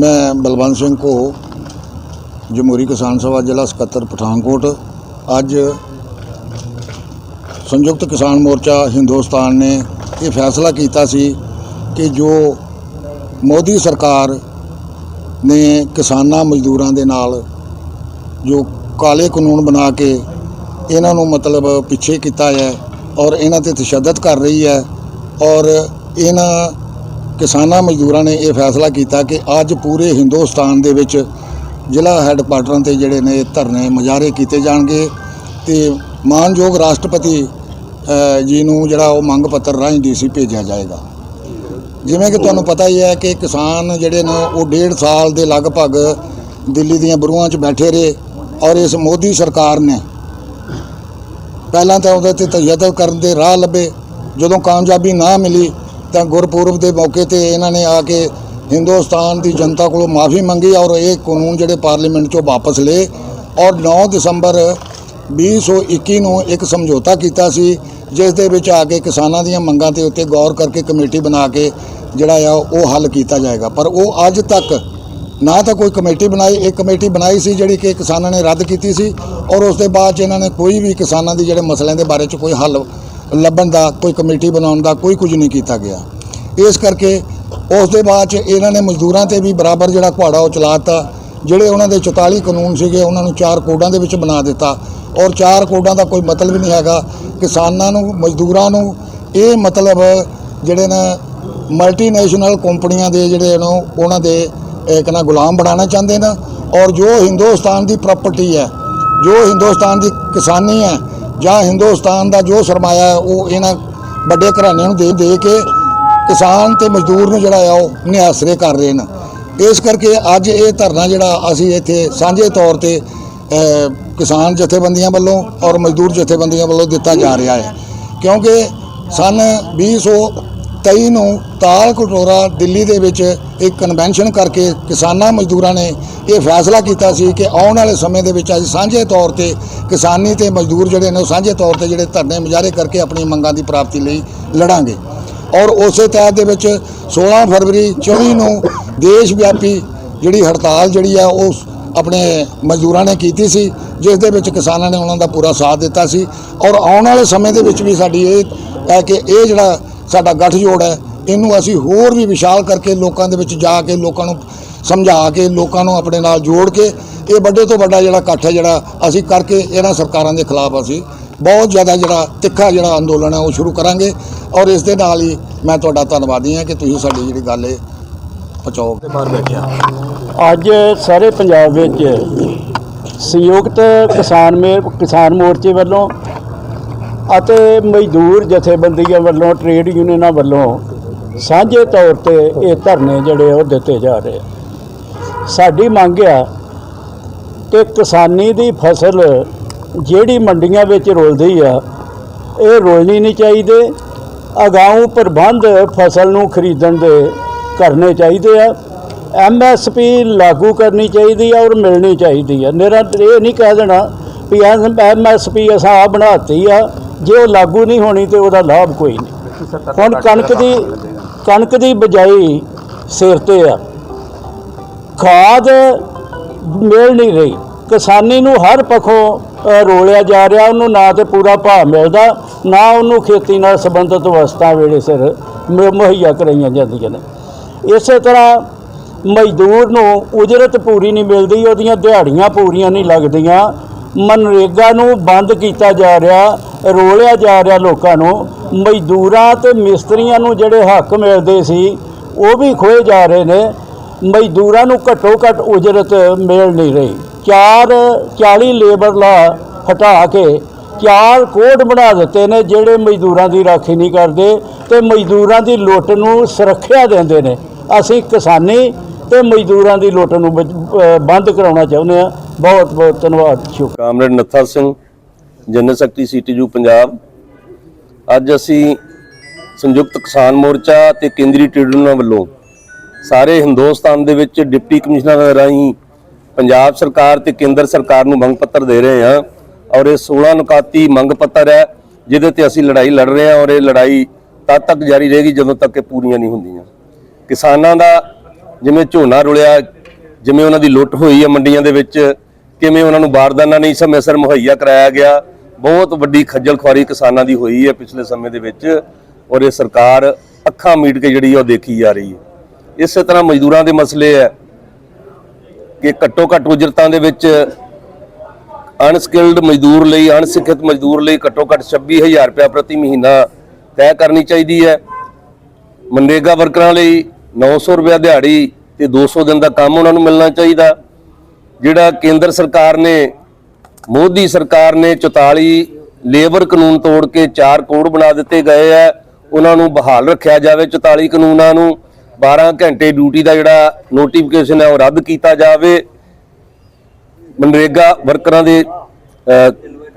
ਮੈਂ ਬਲਵੰਤ ਸਿੰਘ ਕੋ ਜਮਹੂਰੀ ਕਿਸਾਨ ਸਭਾ ਜ਼ਿਲ੍ਹਾ ਸਕੱਤਰ, ਪਠਾਨਕੋਟ। ਅੱਜ ਸੰਯੁਕਤ ਕਿਸਾਨ ਮੋਰਚਾ ਹਿੰਦੁਸਤਾਨ ਨੇ ਇਹ ਫੈਸਲਾ ਕੀਤਾ ਸੀ ਕਿ ਜੋ ਮੋਦੀ ਸਰਕਾਰ ਨੇ ਕਿਸਾਨਾਂ ਮਜ਼ਦੂਰਾਂ ਦੇ ਨਾਲ ਜੋ ਕਾਲੇ ਕਾਨੂੰਨ ਬਣਾ ਕੇ ਇਹਨਾਂ ਨੂੰ ਮਤਲਬ ਪਿੱਛੇ ਕੀਤਾ ਹੈ ਔਰ ਇਹਨਾਂ ਤੇ ਤਸ਼ੱਦਦ ਕਰ ਰਹੀ ਹੈ ਔਰ ਇਹਨਾਂ ਕਿਸਾਨਾਂ ਮਜ਼ਦੂਰਾਂ ਨੇ ਇਹ ਫੈਸਲਾ ਕੀਤਾ ਕਿ ਅੱਜ ਪੂਰੇ ਹਿੰਦੁਸਤਾਨ ਦੇ ਵਿੱਚ ਜ਼ਿਲ੍ਹਾ ਹੈੱਡਕੁਆਟਰਾਂ ਤੇ ਜਿਹੜੇ ਨੇ ਧਰਨੇ ਮੁਜ਼ਾਹਰੇ ਕੀਤੇ ਜਾਣਗੇ ਤੇ ਮਾਨਯੋਗ ਰਾਸ਼ਟਰਪਤੀ ਜੀ ਨੂੰ ਜਿਹੜਾ ਉਹ ਮੰਗ ਪੱਤਰ ਰਾਹੀਂ ਡੀਸੀ ਭੇਜਿਆ ਜਾਏਗਾ। ਜਿਵੇਂ ਕਿ ਤੁਹਾਨੂੰ ਪਤਾ ਹੀ ਹੈ ਕਿ ਕਿਸਾਨ ਜਿਹੜੇ ਨੇ ਉਹ ਡੇਢ ਸਾਲ ਦੇ ਲਗਭਗ ਦਿੱਲੀ ਦੀਆਂ ਬਰੂਹਾਂ 'ਚ ਬੈਠੇ ਰਹੇ ਔਰ ਇਸ ਮੋਦੀ ਸਰਕਾਰ ਨੇ ਪਹਿਲਾਂ ਤਾਂ ਉਹਦੇ ਤੇ ਤਜੱਦਦ ਕਰਨ ਦੇ ਰਾਹ ਲੱਭੇ। ਜਦੋਂ ਕਾਮਯਾਬੀ ਨਾ ਮਿਲੀ ਤਾਂ ਗੁਰਪੁਰਬ ਦੇ ਮੌਕੇ ਤੇ ਇਹਨਾਂ ਨੇ ਆ ਕੇ ਹਿੰਦੁਸਤਾਨ ਦੀ ਜਨਤਾ ਕੋਲੋਂ ਮਾਫੀ ਮੰਗੀ ਔਰ ਇਹ ਕਾਨੂੰਨ ਜਿਹੜੇ ਪਾਰਲੀਮੈਂਟ 'ਚੋਂ ਵਾਪਸ ਲਏ ਔਰ 9 ਦਸੰਬਰ 2021 ਨੂੰ ਇੱਕ ਸਮਝੌਤਾ ਕੀਤਾ ਸੀ, ਜਿਸ ਦੇ ਵਿੱਚ ਆ ਕੇ ਕਿਸਾਨਾਂ ਦੀਆਂ ਮੰਗਾਂ ਤੇ ਉੱਤੇ ਗੌਰ ਕਰਕੇ ਕਮੇਟੀ ਬਣਾ ਕੇ ਜਿਹੜਾ ਆ ਉਹ ਹੱਲ ਕੀਤਾ ਜਾਏਗਾ। ਪਰ ਉਹ ਅੱਜ ਤੱਕ ਨਾ ਤਾਂ ਕੋਈ ਕਮੇਟੀ ਬਣਾਈ ਇੱਕ ਕਮੇਟੀ ਬਣਾਈ ਸੀ ਜਿਹੜੀ ਕਿ ਕਿਸਾਨਾਂ ਨੇ ਰੱਦ ਕੀਤੀ ਸੀ ਔਰ ਉਸ ਦੇ ਬਾਅਦ 'ਚ ਇਹਨਾਂ ਨੇ ਕੋਈ ਵੀ ਕਿਸਾਨਾਂ ਦੀ ਜਿਹੜੇ ਮਸਲਿਆਂ ਦੇ ਬਾਰੇ 'ਚ ਕੋਈ ਹੱਲ ਲੱਭਣ ਦਾ, ਕੋਈ ਕਮੇਟੀ ਬਣਾਉਣ ਦਾ ਕੋਈ ਕੁਝ ਨਹੀਂ ਕੀਤਾ ਗਿਆ। ਇਸ ਕਰਕੇ ਉਸ ਦੇ ਬਾਅਦ 'ਚ ਇਹਨਾਂ ਨੇ ਮਜ਼ਦੂਰਾਂ ਤੇ ਵੀ ਬਰਾਬਰ ਜਿਹੜਾ ਕੁਹਾੜਾ ਉਹ ਚਲਾਤਾ, ਜਿਹੜੇ ਉਹਨਾਂ ਦੇ 44 ਕਾਨੂੰਨ ਸੀਗੇ, ਉਹਨਾਂ ਨੂੰ ਚਾਰ ਕੋਡਾਂ ਦੇ ਵਿੱਚ ਬਣਾ ਦਿੱਤਾ। ਔਰ ਚਾਰ ਕੋਡਾਂ ਦਾ ਕੋਈ ਮਤਲਬ ਨਹੀਂ ਹੈਗਾ। ਕਿਸਾਨਾਂ ਨੂੰ, ਮਜ਼ਦੂਰਾਂ ਨੂੰ ਇਹ ਮਤਲਬ ਜਿਹੜੇ ਨੇ ਮਲਟੀਨੈਸ਼ਨਲ ਕੰਪਨੀਆਂ ਦੇ ਜਿਹੜੇ ਨੇ, ਉਹਨਾਂ ਦੇ ਇੱਕ ਨਾ ਗੁਲਾਮ ਬਣਾਉਣਾ ਚਾਹੁੰਦੇ ਨੇ। ਔਰ ਜੋ ਹਿੰਦੁਸਤਾਨ ਦੀ ਪ੍ਰਾਪਰਟੀ ਹੈ, ਜੋ ਹਿੰਦੁਸਤਾਨ ਦੀ ਕਿਸਾਨੀ ਹੈ ਜਾਂ ਹਿੰਦੁਸਤਾਨ ਦਾ ਜੋ ਸਰਮਾਇਆ ਹੈ, ਉਹ ਇਹਨਾਂ ਵੱਡੇ ਘਰਾਣਿਆਂ ਨੂੰ ਦੇ ਦੇ ਕੇ ਕਿਸਾਨ ਤੇ ਮਜ਼ਦੂਰ ਨੂੰ ਜਿਹੜਾ ਆ, ਉਹ ਨਿਆਸਰੇ ਕਰ ਰਹੇ ਨੇ। ਇਸ ਕਰਕੇ ਅੱਜ ਇਹ ਧਰਨਾ ਜਿਹੜਾ ਅਸੀਂ ਇੱਥੇ ਸਾਂਝੇ ਤੌਰ ਤੇ ਕਿਸਾਨ ਜਥੇਬੰਦੀਆਂ ਵੱਲੋਂ ਔਰ ਮਜ਼ਦੂਰ ਜਥੇਬੰਦੀਆਂ ਵੱਲੋਂ ਦਿੱਤਾ ਜਾ ਰਿਹਾ ਹੈ। ਕਿਉਂਕਿ ਸਨ 2023 ਨੂੰ ਤਾਲ ਕਟੋਰਾ ਦਿੱਲੀ ਦੇ ਵਿੱਚ ਇੱਕ ਕਨਵੈਨਸ਼ਨ ਕਰਕੇ ਕਿਸਾਨਾਂ ਮਜ਼ਦੂਰਾਂ ਨੇ ਇਹ ਫੈਸਲਾ ਕੀਤਾ ਸੀ ਕਿ ਆਉਣ ਵਾਲੇ ਸਮੇਂ ਦੇ ਵਿੱਚ ਅਸੀਂ ਸਾਂਝੇ ਤੌਰ ਤੇ ਕਿਸਾਨੀ ਤੇ ਮਜ਼ਦੂਰ ਜਿਹੜੇ ਨੇ ਉਹ ਸਾਂਝੇ ਤੌਰ ਤੇ ਜਿਹੜੇ ਧਰਨੇ ਮੁਜ਼ਾਹਰੇ ਕਰਕੇ ਆਪਣੀ ਮੰਗਾਂ ਦੀ ਪ੍ਰਾਪਤੀ ਲਈ ਲੜਾਂਗੇ। ਔਰ ਉਸੇ ਤਹਿਤ ਦੇ ਵਿੱਚ 16 ਫਰਵਰੀ 24 ਨੂੰ ਦੇਸ਼ ਵਿਆਪੀ ਜਿਹੜੀ ਹੜਤਾਲ ਜਿਹੜੀ ਆ ਉਹ ਆਪਣੇ ਮਜ਼ਦੂਰਾਂ ਨੇ ਕੀਤੀ ਸੀ, ਜਿਸ ਦੇ ਵਿੱਚ ਕਿਸਾਨਾਂ ਨੇ ਉਹਨਾਂ ਦਾ ਪੂਰਾ ਸਾਥ ਦਿੱਤਾ ਸੀ। ਔਰ ਆਉਣ ਵਾਲੇ ਸਮੇਂ ਦੇ ਵਿੱਚ ਵੀ ਸਾਡੀ ਇਹ ਹੈ ਕਿ ਇਹ ਜਿਹੜਾ ਸਾਡਾ ਗੱਠਜੋੜ ਹੈ। ਇਹਨੂੰ ਅਸੀਂ ਹੋਰ ਵੀ ਵਿਸ਼ਾਲ ਕਰਕੇ ਲੋਕਾਂ ਦੇ ਵਿੱਚ ਜਾ ਕੇ ਲੋਕਾਂ ਨੂੰ ਸਮਝਾ ਕੇ ਲੋਕਾਂ ਨੂੰ ਆਪਣੇ ਨਾਲ ਜੋੜ ਕੇ ਇਹ ਵੱਡੇ ਤੋਂ ਵੱਡਾ ਜਿਹੜਾ ਇਕੱਠ ਹੈ ਜਿਹੜਾ ਅਸੀਂ ਕਰਕੇ ਇਹਨਾਂ ਸਰਕਾਰਾਂ ਦੇ ਖਿਲਾਫ ਅਸੀਂ ਬਹੁਤ ਜ਼ਿਆਦਾ ਜਿਹੜਾ ਤਿੱਖਾ ਜਿਹੜਾ ਅੰਦੋਲਨ ਹੈ ਉਹ ਸ਼ੁਰੂ ਕਰਾਂਗੇ। ਔਰ ਇਸ ਦੇ ਨਾਲ ਹੀ ਮੈਂ ਤੁਹਾਡਾ ਧੰਨਵਾਦੀ ਹਾਂ ਕਿ ਤੁਸੀਂ ਸਾਡੀ ਜਿਹੜੀ ਗੱਲ ਹੈ ਪਹੁੰਚਾਓ। ਅੱਜ ਸਾਰੇ ਪੰਜਾਬ ਵਿੱਚ ਸੰਯੁਕਤ ਕਿਸਾਨ ਮੇ ਕਿਸਾਨ ਮੋਰਚੇ ਵੱਲੋਂ ਅਤੇ ਮਜ਼ਦੂਰ ਜਥੇਬੰਦੀਆਂ ਵੱਲੋਂ ਟ੍ਰੇਡ ਯੂਨੀਅਨਾਂ ਵੱਲੋਂ ਸਾਂਝੇ ਤੌਰ ਤੇ ਇਹ ਧਰਨੇ ਜਿਹੜੇ ਉਹ ਦਿੱਤੇ ਜਾ ਰਹੇ ਆ। ਸਾਡੀ ਮੰਗ ਆ ਕਿ ਕਿਸਾਨੀ ਦੀ ਫਸਲ ਜਿਹੜੀ ਮੰਡੀਆਂ ਵਿੱਚ ਰੁਲਦੀ ਆ, ਇਹ ਰੋਲਣੀ ਨਹੀਂ ਚਾਹੀਦੇ। ਅਗਾਊਂ ਪ੍ਰਬੰਧ ਫਸਲ ਨੂੰ ਖਰੀਦਣ ਦੇ ਕਰਨੇ ਚਾਹੀਦੇ ਆ। ਐਮਐਸਪੀ ਲਾਗੂ ਕਰਨੀ ਚਾਹੀਦੀ ਆ ਔਰ ਮਿਲਣੀ ਚਾਹੀਦੀ ਆ। ਮੇਰਾ ਇਹ ਨਹੀਂ ਕਹਿ ਦੇਣਾ ਵੀ ਐਮਐਸਪੀ ਅਸਾਂ ਆ ਬਣਾਤੀ ਆ ਜੇ ਉਹ ਲਾਗੂ ਨਹੀਂ ਹੋਣੀ ਤੇ ਉਹਦਾ ਲਾਭ ਕੋਈ ਨਹੀਂ। ਹੁਣ ਕਣਕ ਦੀ ਕਣਕ ਦੀ ਬਜਾਈ ਸਿਰ ਤੇ ਆ। ਖਾਦ ਮਿਲ ਨਹੀਂ ਰਹੀ। ਕਿਸਾਨੀ ਨੂੰ ਹਰ ਪੱਖੋਂ ਰੋਲਿਆ ਜਾ ਰਿਹਾ। ਉਹਨੂੰ ਨਾ ਤੇ ਪੂਰਾ ਭਾਅ ਮਿਲਦਾ, ਨਾ ਉਹਨੂੰ ਖੇਤੀ ਨਾਲ ਸੰਬੰਧਿਤ ਵਸਤਾਂ ਵੇਲੇ ਸਿਰ ਮੁ- ਮੁਹੱਈਆ ਕਰਾਈਆਂ ਜਾਂਦੀਆਂ ਨੇ। ਇਸੇ ਤਰ੍ਹਾਂ ਮਜ਼ਦੂਰ ਨੂੰ ਉਜਰਤ ਪੂਰੀ ਨਹੀਂ ਮਿਲਦੀ, ਉਹਦੀਆਂ ਦਿਹਾੜੀਆਂ ਪੂਰੀਆਂ ਨਹੀਂ ਲੱਗਦੀਆਂ। ਮਨਰੇਗਾ ਨੂੰ ਬੰਦ ਕੀਤਾ ਜਾ ਰਿਹਾ, ਰੋਲਿਆ ਜਾ ਰਿਹਾ ਲੋਕਾਂ ਨੂੰ, ਮਜ਼ਦੂਰਾਂ ਤੇ ਮਿਸਤਰੀਆਂ ਨੂੰ ਜਿਹੜੇ ਹੱਕ ਮਿਲਦੇ ਸੀ, ਉਹ ਵੀ ਖੋਏ ਜਾ ਰਹੇ ਨੇ, ਮਜ਼ਦੂਰਾਂ ਨੂੰ ਘੱਟੋ ਘੱਟ ਉਜਰਤ ਮਿਲ ਨਹੀਂ ਰਹੀ। ਚਾਰ 40 ਲੇਬਰ ਲਾ ਹਟਾ ਕੇ ਚਾਰ ਕੋਡ ਬਣਾ ਦਿੱਤੇ ਨੇ ਜਿਹੜੇ ਮਜ਼ਦੂਰਾਂ ਦੀ ਰਾਖੀ ਨਹੀਂ ਕਰਦੇ ਤੇ ਮਜ਼ਦੂਰਾਂ ਦੀ ਲੁੱਟ ਨੂੰ ਸੁਰੱਖਿਆ ਦਿੰਦੇ ਨੇ। ਅਸੀਂ ਕਿਸਾਨੀ ਤੇ ਮਜ਼ਦੂਰਾਂ ਦੀ ਲੁੱਟ ਨੂੰ ਬਚ- ਬੰਦ ਕਰਾਉਣਾ ਚਾਹੁੰਦੇ ਆ ਬਹੁਤ ਬਹੁਤ ਧੰਨਵਾਦ, ਸ਼ੁਕਰ। Comrade Nattha Singh, general secretary CTU Punjab. ਅੱਜ ਅਸੀਂ ਸੰਯੁਕਤ ਕਿਸਾਨ ਮੋਰਚਾ ਤੇ ਕੇਂਦਰੀ ਟ੍ਰੇਡ ਵੱਲੋਂ ਸਾਰੇ ਹਿੰਦੁਸਤਾਨ ਦੇ ਵਿੱਚ ਡਿਪਟੀ ਕਮਿਸ਼ਨਰ ਰਾਹੀਂ ਪੰਜਾਬ ਸਰਕਾਰ ਤੇ ਕੇਂਦਰ ਸਰਕਾਰ ਨੂੰ ਮੰਗ ਪੱਤਰ ਦੇ ਰਹੇ ਹਾਂ ਔਰ ਇਹ 16 ਨੁਕਾਤੀ ਮੰਗ ਪੱਤਰ ਹੈ, ਜਿਹਦੇ ਤੇ ਅਸੀਂ ਲੜਾਈ ਲੜ ਰਹੇ ਹਾਂ ਔਰ ਇਹ ਲੜਾਈ ਤਦ ਤੱਕ ਜਾਰੀ ਰਹੇਗੀ ਜਦੋਂ ਤੱਕ ਇਹ ਪੂਰੀਆਂ ਨਹੀਂ ਹੁੰਦੀਆਂ। ਕਿਸਾਨਾਂ ਦਾ ਜਿਵੇਂ ਝੋਨਾ ਰੁਲਿਆ, ਜਿਵੇਂ ਉਹਨਾਂ ਦੀ ਲੁੱਟ ਹੋਈ ਹੈ ਮੰਡੀਆਂ ਦੇ ਵਿੱਚ ਕਿਵੇਂ ਉਹਨਾਂ ਨੂੰ ਬਾਰਦਾਨਾ ਨਹੀਂ ਸਮੇਂ ਸਿਰ ਮੁਹੱਈਆ ਕਰਾਇਆ ਗਿਆ। ਬਹੁਤ ਵੱਡੀ ਖੱਜਲ ਖੁਆਰੀ ਕਿਸਾਨਾਂ ਦੀ ਹੋਈ ਹੈ ਪਿਛਲੇ ਸਮੇਂ ਦੇ ਵਿੱਚ ਔਰ ਇਹ ਸਰਕਾਰ ਅੱਖਾਂ ਮੀਟ ਕੇ ਜਿਹੜੀ ਆ ਉਹ ਦੇਖੀ ਜਾ ਰਹੀ ਹੈ। ਇਸੇ ਤਰ੍ਹਾਂ ਮਜ਼ਦੂਰਾਂ ਦੇ ਮਸਲੇ ਹੈ ਕਿ ਘੱਟੋ ਘੱਟ ਉਜਰਤਾਂ ਦੇ ਵਿੱਚ ਅਨਸਕਿਲਡ ਮਜ਼ਦੂਰ ਲਈ, ਅਣਸਿੱਖਿਅਤ ਮਜ਼ਦੂਰ ਲਈ ਘੱਟੋ ਘੱਟ 26000 ਰੁਪਏ ਪ੍ਰਤੀ ਮਹੀਨਾ ਤੈਅ ਕਰਨੀ ਚਾਹੀਦੀ ਹੈ। ਮਨਰੇਗਾ ਵਰਕਰਾਂ ਲਈ 900 ਰੁਪਏ ਦਿਹਾੜੀ ਤੇ 200 ਦਿਨ ਦਾ ਕੰਮ ਉਹਨਾਂ ਨੂੰ ਮਿਲਣਾ ਚਾਹੀਦਾ। ਜਿਹੜਾ ਕੇਂਦਰ ਸਰਕਾਰ ਨੇ, ਮੋਦੀ ਸਰਕਾਰ ਨੇ 44 ਲੇਬਰ ਕਾਨੂੰਨ ਤੋੜ ਕੇ 4 ਕੋਡ ਬਣਾ ਦਿੱਤੇ ਗਏ ਆ, ਉਹਨਾਂ ਨੂੰ ਬਹਾਲ ਰੱਖਿਆ ਜਾਵੇ 44 ਕਾਨੂੰਨਾਂ ਨੂੰ 12 ਘੰਟੇ ਡਿਊਟੀ ਦਾ ਜਿਹੜਾ ਨੋਟੀਫਿਕੇਸ਼ਨ ਹੈ ਉਹ ਰੱਦ ਕੀਤਾ ਜਾਵੇ। ਮਨਰੇਗਾ ਵਰਕਰਾਂ ਦੇ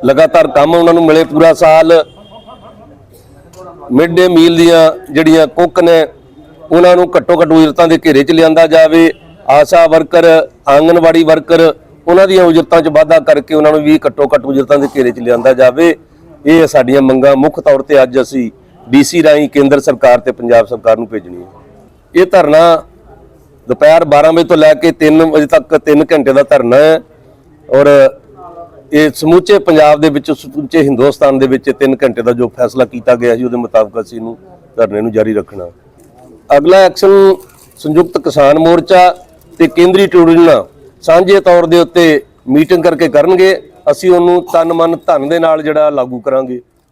ਲਗਾਤਾਰ ਕੰਮ ਉਹਨਾਂ ਨੂੰ ਮਿਲੇ ਪੂਰਾ ਸਾਲ। ਮਿਡ ਡੇ ਮੀਲ ਦੀਆਂ ਜਿਹੜੀਆਂ ਕੁੱਕ ਨੇ, ਉਹਨਾਂ ਨੂੰ ਘੱਟੋ ਘੱਟ ਉਜਰਤਾਂ ਦੇ ਘੇਰੇ 'ਚ ਲਿਆਂਦਾ ਜਾਵੇ। ਆਸ਼ਾ ਵਰਕਰ, ਆਂਗਨਵਾੜੀ ਵਰਕਰ, ਉਹਨਾਂ ਦੀਆਂ ਉਜਰਤਾਂ 'ਚ ਵਾਧਾ ਕਰਕੇ ਉਹਨਾਂ ਨੂੰ ਵੀ ਘੱਟੋ ਘੱਟ ਉਜਰਤਾਂ ਦੇ ਘੇਰੇ 'ਚ ਲਿਆਂਦਾ ਜਾਵੇ। ਇਹ ਸਾਡੀਆਂ ਮੰਗਾਂ ਮੁੱਖ ਤੌਰ ਤੇ ਅੱਜ ਅਸੀਂ ਡੀਸੀ ਰਾਹੀਂ ਕੇਂਦਰ ਸਰਕਾਰ ਤੇ ਪੰਜਾਬ ਸਰਕਾਰ ਨੂੰ ਭੇਜਣੀ ਹੈ। ਇਹ ਧਰਨਾ ਦੁਪਹਿਰ 12 ਵਜੇ ਤੋਂ ਲੈ ਕੇ 3 ਵਜੇ ਤੱਕ 3 ਘੰਟੇ ਦਾ ਧਰਨਾ ਹੈ ਔਰ ਇਹ ਸਮੁੱਚੇ ਪੰਜਾਬ ਦੇ ਵਿੱਚ, ਸਮੁੱਚੇ ਹਿੰਦੁਸਤਾਨ ਦੇ ਵਿੱਚ 3 ਘੰਟੇ ਦਾ ਜੋ ਫੈਸਲਾ ਕੀਤਾ ਗਿਆ ਸੀ, ਉਹਦੇ ਮੁਤਾਬਕ ਅਸੀਂ ਇਹਨੂੰ ਧਰਨੇ ਨੂੰ ਜਾਰੀ ਰੱਖਣਾ। ਅਗਲਾ ਐਕਸ਼ਨ ਸੰਯੁਕਤ ਕਿਸਾਨ ਮੋਰਚਾ ਤੇ ਕੇਂਦਰੀ ਟ੍ਰਿਬਿਊਨਲ ਸਾਂਝੇ ਤੌਰ ਦੇ ਉੱਤੇ ਮੀਟਿੰਗ ਕਰਕੇ ਕਰਨਗੇ। ਅਸੀਂ ਉਹਨੂੰ ਤਨ ਮਨ ਧਨ ਦੇ ਨਾਲ ਜਿਹੜਾ ਲਾਗੂ ਕਰਾਂਗੇ।